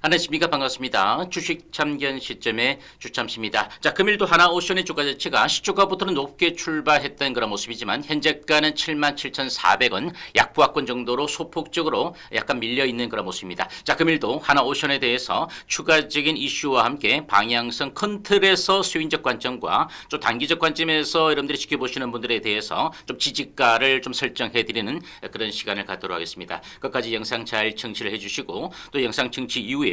안녕하십니까 반갑습니다. 주식 참견 시점의 주참씨입니다. 자 금일도 하나 오션의 주가 자체가 시초가부터는 높게 출발했던 그런 모습이지만 현재가는 77,400원 약부하권 정도로 소폭적으로 약간 밀려 있는 그런 모습입니다. 자 금일도 하나 오션에 대해서 추가적인 이슈와 함께 방향성 큰 틀에서 수인적 관점과 좀 단기적 관점에서 여러분들이 지켜보시는 분들에 대해서 좀 지지가를 좀 설정해 드리는 그런 시간을 갖도록 하겠습니다. 끝까지 영상 잘 청취를 해주시고 또 영상 청취 이후에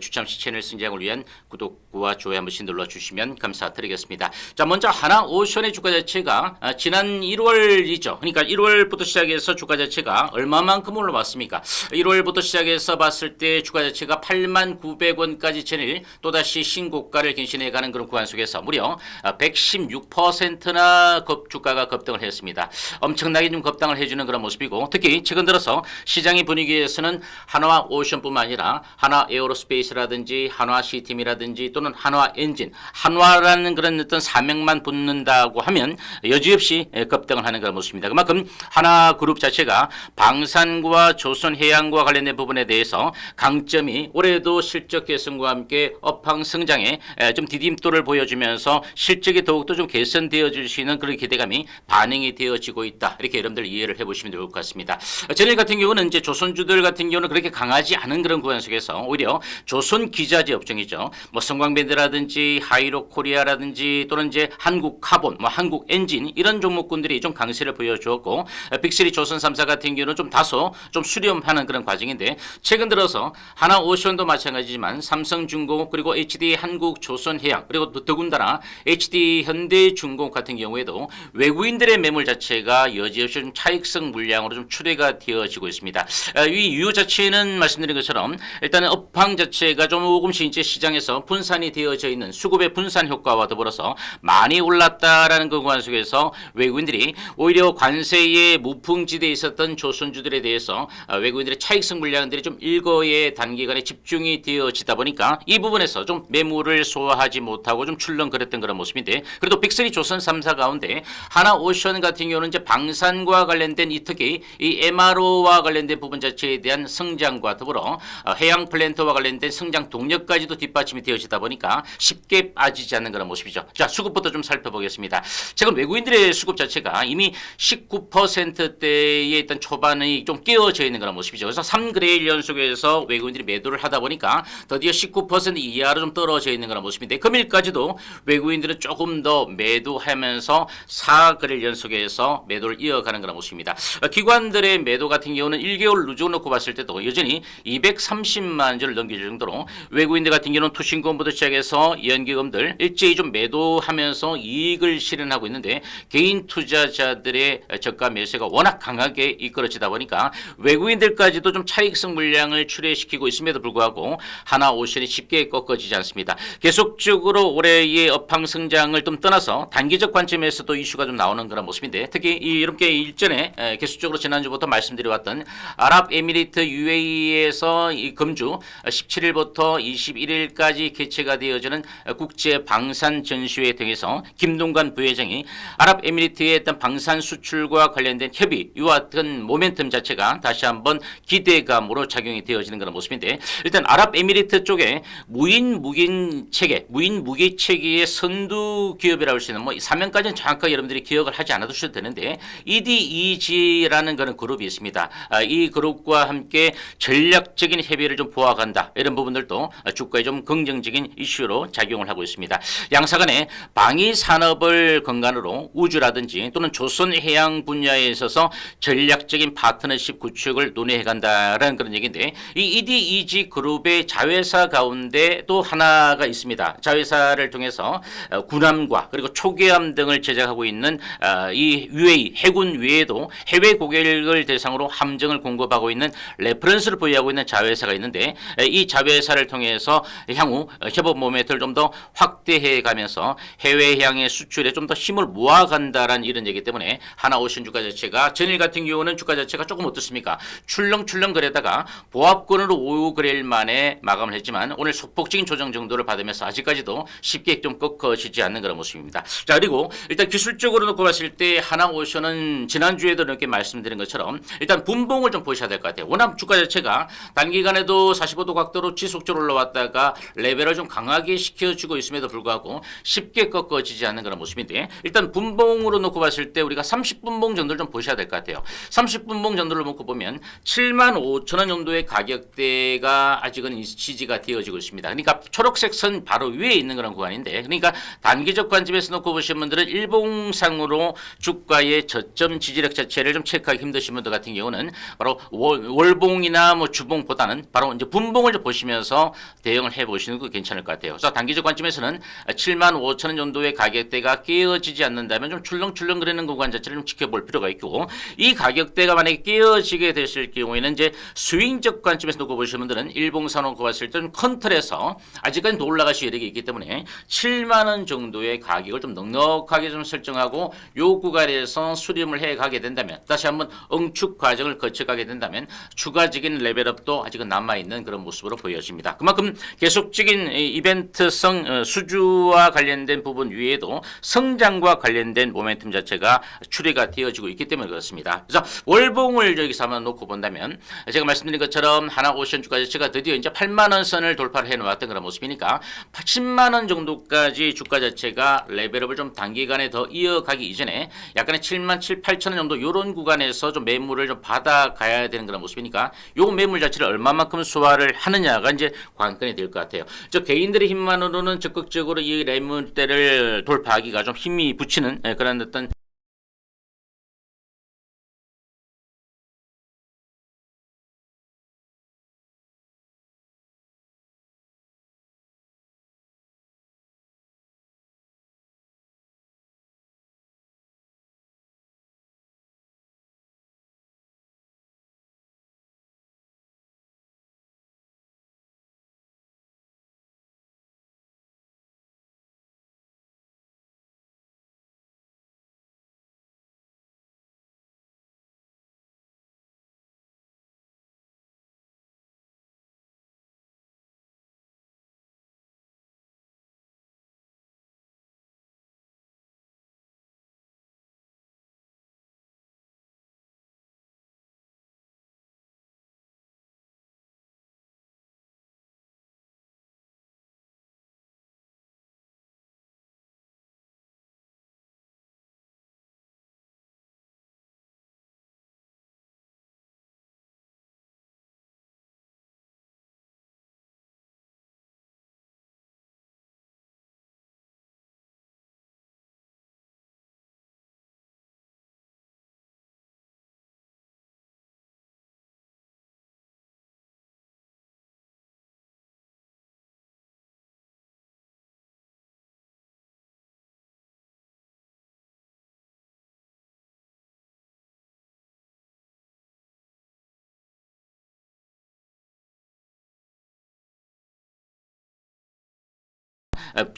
추참시 채널 승장을 위한 구독과 좋아요 한 번씩 눌러주시면 감사드리겠습니다. 자 먼저 하나 오션의 주가 자체가 아, 지난 1월이죠. 그러니까 1월부터 시작해서 주가 자체가 얼마만큼 올라왔습니까? 1월부터 시작해서 봤을 때 주가 자체가 8만 900원까지 전일 또다시 신고가를 갱신해가는 그런 구간 속에서 무려 116%나 급 주가가 급등을 했습니다. 엄청나게 좀 급등을 해주는 그런 모습이고 특히 최근 들어서 시장의 분위기에서는 한화 오션뿐만 아니라 한화 에 어로스페이스라든지 한화 시팀이라든지 또는 한화 엔진, 한화라는 그런 어떤 사명만 붙는다고 하면 여지없이 급등을 하는 그런 모습입니다. 그만큼 한화 그룹 자체가 방산과 조선해양과 관련된 부분에 대해서 강점이 올해도 실적 개선과 함께 업황 성장에 좀 디딤돌을 보여주면서 실적이 더욱더 좀 개선되어질 수 있는 그런 기대감이 반영이 되어지고 있다. 이렇게 여러분들 이해를 해보시면 좋을 것 같습니다. 전일 같은 경우는 이제 조선주들 같은 경우는 그렇게 강하지 않은 그런 구간 속에서 오히려 조선 기자재 업종이죠. 뭐 성광밴드라든지 하이로 코리아라든지 또는 이제 한국 카본, 뭐 한국 엔진 이런 종목군들이 좀 강세를 보여주었고 빅스리 조선 3사 같은 경우는 좀 다소 좀 수렴하는 그런 과정인데 최근 들어서 하나 오션도 마찬가지지만 삼성중공업 그리고 HD 한국 조선해양 그리고 또 더군다나 HD 현대중공업 같은 경우에도 외국인들의 매물 자체가 여지없이 좀 차익성 물량으로 좀 출회가 되어지고 있습니다. 아, 이 이유 자체는 말씀드린 것처럼 일단은 업황 자체가 조금씩 이제 시장에서 분산이 되어져 있는 수급의 분산 효과와 더불어서 많이 올랐다라는 그 구간 속에서 외국인들이 오히려 관세의 무풍지대에 있었던 조선주들에 대해서 아, 외국인들의 차익성 물량들이 좀 일거의 단기간에 집중이 되어지다 보니까 이 부분에서 좀 매물을 소화하지 못하고 좀 출렁거렸던 그런 모습인데 그래도 빅스리 조선 3사 가운데 하나 오션 같은 경우는 이제 방산과 관련된 이 특히 이 MRO와 관련된 부분 자체에 대한 성장과 더불어 어, 해양 플랜트 와 관련된 성장 동력까지도 뒷받침이 되어지다 보니까 쉽게 빠지지 않는 그런 모습이죠. 자 수급부터 좀 살펴보겠습니다. 최근 외국인들의 수급 자체가 이미 19%대의 일단 초반이 좀 깨어져 있는 그런 모습이죠. 그래서 3그레일 연속에서 외국인들이 매도를 하다 보니까 드디어 19% 이하로 좀 떨어져 있는 그런 모습인데 금일까지도 외국인들은 조금 더 매도하면서 4그레일 연속에서 매도를 이어가는 그런 모습입니다. 어, 기관들의 매도 같은 경우는 1개월 누적 놓고 봤을 때도 여전히 230만 주를 넘길 정도로 외국인들 같은 경우는 투신권부터 시작해서 연기금들 일제히 좀 매도하면서 이익을 실현하고 있는데 개인 투자자들의 저가 매수가 워낙 강하게 이끌어지다 보니까 외국인들까지도 좀 차익성 물량을 출회시키고 있음에도 불구하고 하나 오션이 쉽게 꺾어지지 않습니다. 계속적으로 올해의 업황 성장을 좀 떠나서 단기적 관점에서도 이슈가 좀 나오는 그런 모습인데 특히 이 이렇게 일전에 에, 계속적으로 지난주부터 말씀드려왔던 아랍에미리트 UAE에서 이 금주 17일부터 21일까지 개최가 되어지는 국제 방산 전시회 등에서 김동관 부회장이 아랍에미리트의 어떤 방산 수출과 관련된 협의 이와 같은 모멘텀 자체가 다시 한번 기대감으로 작용이 되어지는 그런 모습인데 일단 아랍에미리트 쪽에 무인 무긴 체계, 무인 무기 체계의 선두 기업이라고 할 수 있는 뭐이 사명까지는 정확하게 여러분들이 기억을 하지 않아도 주셔도 되는데 EDEG라는 그런 그룹이 있습니다. 아, 이 그룹과 함께 전략적인 협의를 좀 보아간 다 이런 부분들도 주가에 좀 긍정적인 이슈로 작용을 하고 있습니다. 양사 간에 방위 산업을 근간으로 우주라든지 또는 조선 해양 분야에 있어서 전략적인 파트너십 구축을 논의해 간다라는 그런 얘기인데 이 EDEG 그룹의 자회사 가운데 또 하나가 있습니다. 자회사를 통해서 어, 군함과 그리고 초계함 등을 제작하고 있는 어, 이 UAE 해군 외에도 해외 고객을 대상으로 함정을 공급하고 있는 레퍼런스를 보유하고 있는 자회사가 있는데 에, 이 자회사를 통해서 향후 어, 협업 모멘트를 좀 더 확대해 가면서 해외 향의 수출에 좀 더 힘을 모아간다라는 이런 얘기 때문에 하나오션 주가 자체가 전일 같은 경우는 주가 자체가 조금 어떻습니까? 출렁출렁 거려다가 보합권으로 5그레일 만에 마감을 했지만 오늘 소폭적인 조정 정도를 받으면서 아직까지도 쉽게 좀 꺾어지지 않는 그런 모습입니다. 자 그리고 일단 기술적으로 놓고 봤을 때 하나오션은 지난주에도 이렇게 말씀드린 것처럼 일단 분봉을 좀 보셔야 될 것 같아요. 워낙 주가 자체가 단기간에도 45도 각도도 각도로 지속적으로 올라왔다가 레벨을 좀 강하게 시켜주고 있음에도 불구하고 쉽게 꺾어지지 않는 그런 모습인데 일단 분봉으로 놓고 봤을 때 우리가 30분봉 정도를 좀 보셔야 될 것 같아요. 30분봉 정도를 놓고 보면 7만 5천 원 정도의 가격대가 아직은 지지가 되어지고 있습니다. 그러니까 초록색 선 바로 위에 있는 그런 구간인데 그러니까 단기적 관점에서 놓고 보신 분들은 일봉상으로 주가의 저점 지지력 자체를 좀 체크하기 힘드신 분들 같은 경우는 바로 월, 월봉이나 뭐 주봉보다는 바로 이제 분봉 을좀 보시면서 대응을 해 보시는 거 괜찮을 것 같아요. 그래서 단기적 관점에서는 7만 5천 원 정도의 가격대가 깨어지지 않는다면 좀 출렁출렁 거리는 구간 자체를 좀 지켜볼 필요가 있고 이 가격대가 만약에 깨어지게 됐을 경우에는 이제 스윙적 관점에서 놓고 보시는 분들은 놓고 봤을 때는 컨트롤에서 아직까지 더 올라갈 수 여력이 있기 때문에 7만 원 정도의 가격을 좀 넉넉하게 좀 설정하고 요 구간에서 수렴을 해 가게 된다면 다시 한번 응축 과정을 거쳐 가게 된다면 추가적인 레벨업도 아직은 남아 있는 그런 모습으로 보여집니다. 그만큼 계속적인 이 이벤트성 어, 수주와 관련된 부분 위에도 성장과 관련된 모멘텀 자체가 추리가 되어지고 있기 때문에 그렇습니다. 그래서 월봉을 여기서 한번 놓고 본다면 제가 말씀드린 것처럼 하나오션 주가 자체가 드디어 이제 8만 원 선을 돌파를 해 놓았던 그런 모습이니까 10만 원 정도까지 주가 자체가 레벨업을 좀 단기간에 더 이어가기 이전에 약간의 7만 7, 8천 원 정도 이런 구간에서 좀 매물을 좀 받아가야 되는 그런 모습이니까 요 매물 자체를 얼마만큼 소화를 하느냐가 이제 관건이 될 것 같아요. 저 개인들의 힘만으로는 적극적으로 이 매물대를 돌파하기가 좀 힘이 붙이는 예, 그런 어떤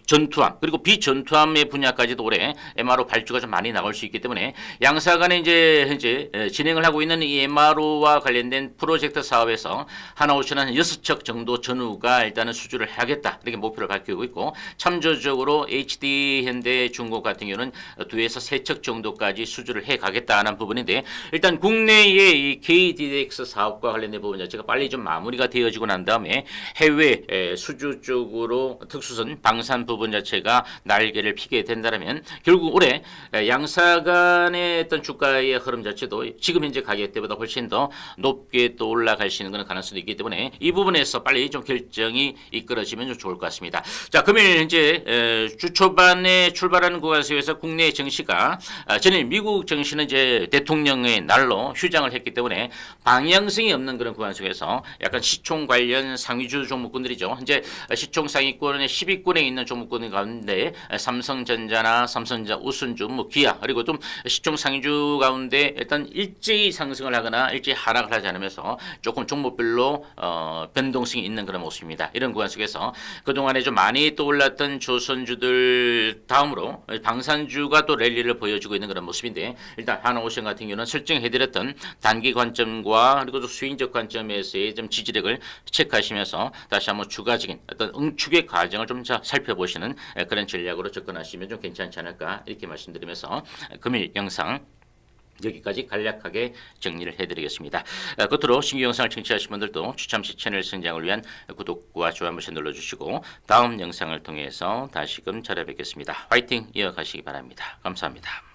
전투함 그리고 비전투함의 분야까지도 올해 MRO 발주가 좀 많이 나올 수 있기 때문에 양사 간에 이제 현재 에, 진행을 하고 있는 이 MRO와 관련된 프로젝트 사업에서 하나오션은 여섯 척 정도 전후가 일단은 수주를 해야겠다 이렇게 목표를 밝히고 있고 참조적으로 HD 현대 중국 같은 경우는 두에서 세 척 정도까지 수주를 해 가겠다는 부분인데 일단 국내의 이 KDX 사업과 관련된 부분 자체가 빨리 좀 마무리가 되어지고 난 다음에 해외 에, 수주 쪽으로 특수선 방산 부분 자체가 날개를 피게 된다면 결국 올해 에, 양사 간의 어떤 주가의 흐름 자체도 지금 현재 가격대보다 훨씬 더 높게 또 올라갈 수 있는 그런 가능성도 있기 때문에 이 부분에서 빨리 좀 결정이 이끌어지면 좀 좋을 것 같습니다. 자, 금일 현재 에, 주 초반에 출발하는 구간에서 국내 증시가 아, 전일 미국 증시는 이제 대통령의 날로 휴장을 했기 때문에 방향성이 없는 그런 구간 속에서 약간 시총 관련 상위주 종목군들이죠. 현재 시총 상위권의 10위권에 있는 종목군 가운데 삼성전자나 삼성전자 우순주, 뭐 기아 그리고 좀 시총 상위주 가운데 일단 일제히 상승을 하거나 일제히 하락을 하지 않으면서 조금 종목별로 어, 변동성이 있는 그런 모습입니다. 이런 구간 속에서 그동안에 좀 많이 떠올랐던 조선주들 다음으로 방산주가 또 랠리를 보여주고 있는 그런 모습인데 일단 하나오션 같은 경우는 설정해드렸던 단기 관점과 그리고 또 수익적 관점에서의 좀 지지력을 체크하시면서 다시 한번 추가적인 어떤 응축의 과정을 좀 자- 살펴보시는 에, 그런 전략으로 접근하시면 좀 괜찮지 않을까 이렇게 말씀드리면서 금일 영상 여기까지 간략하게 정리를 해드리겠습니다. 아, 끝으로 신규 영상을 청취하신 분들도 추첨시 채널 성장을 위한 구독과 좋아요 한 번씩 눌러주시고 다음 영상을 통해서 다시금 찾아뵙겠습니다. 화이팅 이어가시기 바랍니다. 감사합니다.